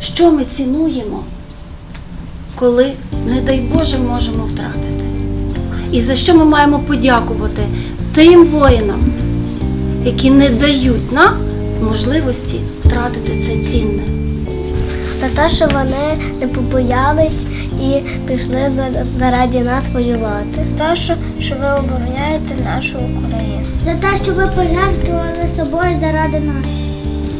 Що ми цінуємо, коли, не дай Боже, можемо втратити? І за що ми маємо подякувати тим воїнам, які не дають нам можливості втратити це цінне? За те, що вони не побоялись і пішли заради нас воювати. За те, що, що ви обороняєте нашу Україну. За те, що ви пожертвували собою заради нас.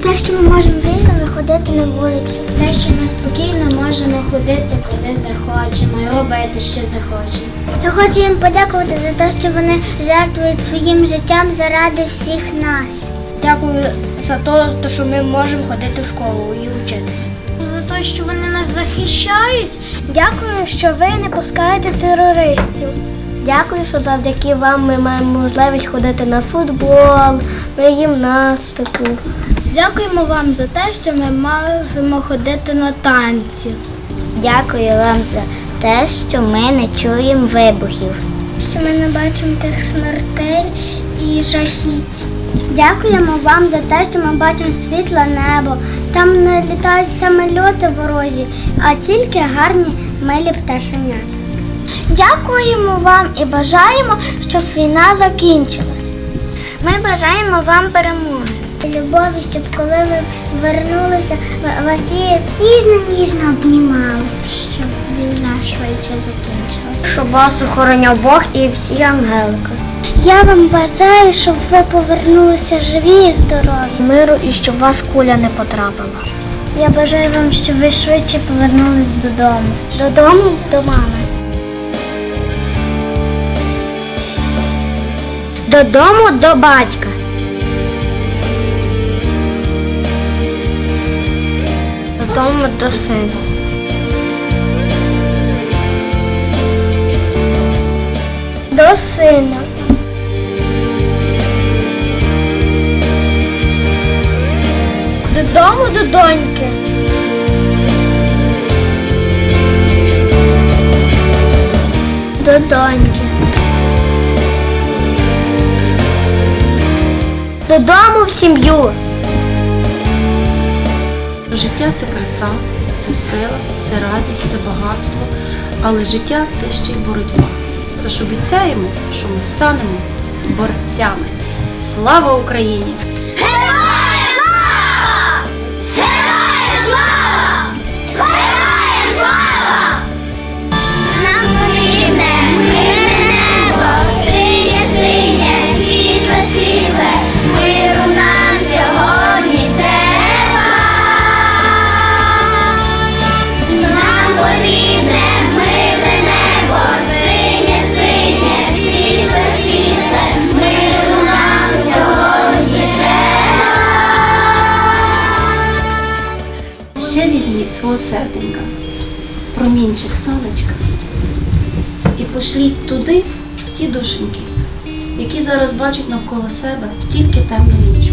Те, що ми можемо вільно виходити на вулицю. Те, що ми спокійно можемо ходити, куди захочемо, і робити, що захочемо. Я хочу їм подякувати за те, що вони жертвують своїм життям заради всіх нас. Дякую за те, що ми можемо ходити в школу і вчитися. За те, що вони нас захищають. Дякую, що ви не пускаєте терористів. Дякую, що завдяки вам ми маємо можливість ходити на футбол, на гімнастику. Дякуємо вам за те, що ми можемо ходити на танці. Дякую вам за те, що ми не чуємо вибухів. Що ми не бачимо тих смертей і жахіть. Дякуємо вам за те, що ми бачимо світле небо. Там не літають самольоти ворожі, а тільки гарні милі пташенята. Дякуємо вам і бажаємо, щоб війна закінчилась. Ми бажаємо вам перемоги. Любові, щоб коли ви вернулися, вас її ніжно-ніжно обнімали, щоб війна швидше закінчилась. Щоб вас охороняв Бог і всі ангелики. Я вам бажаю, щоб ви повернулися живі і здорові. Миру і щоб вас куля не потрапила. Я бажаю вам, щоб ви швидше повернулись додому. Додому до мами. Додому до батька. Додому до сина. До сина. Додому до доньки. До доньки. Додому в сім'ю. Життя це краса, це сила, це радість, це багатство, але життя це ще й боротьба. Тож обіцяємо, що ми станемо борцями. Слава Україні! Ще візьміть свого серденька, промінчик сонечка, і пошліть туди ті душеньки, які зараз бачать навколо себе тільки темну ніч.